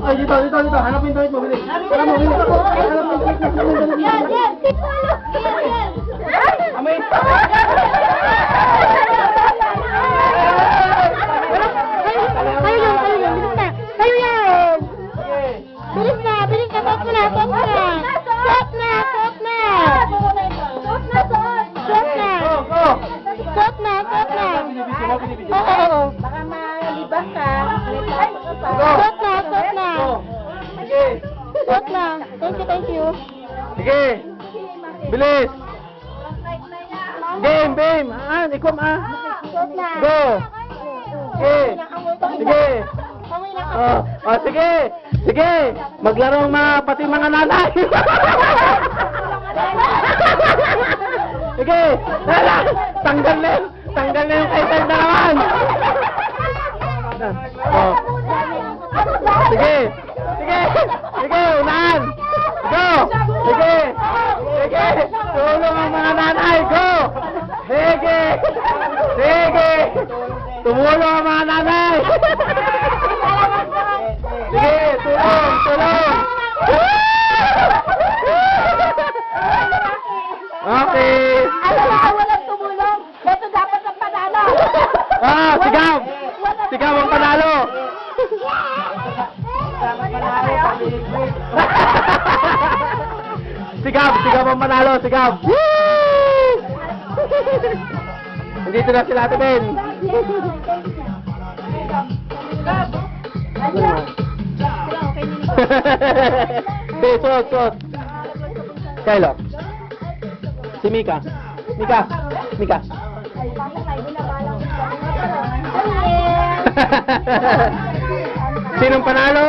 Oh, dito, dito, dito. Hanapin na, na. Na, na. Top na. Thank you, thank you. Sige. Bilis. Game, game. Ah, ikom ah. Go. Sige. Sige. Oh, oh, sige. Sige. Maglaro mga pati mga nanay. sige. Lala. Tanggal na. Tanggal na yung kaitan na naman. Oh. Sige. Tumulong ang mga nanay. Sige, tulong, tulong. Okay. Ano na, walang tumulong. Ito dapat ang panalo. Ah, sigaw. Sigaw ang panalo. sigaw, sigaw ang panalo, sigaw. Nandito na sila Ben. Be, suot, suot. Kylo. Si Mika. Mika. Mika. Sinong panalo?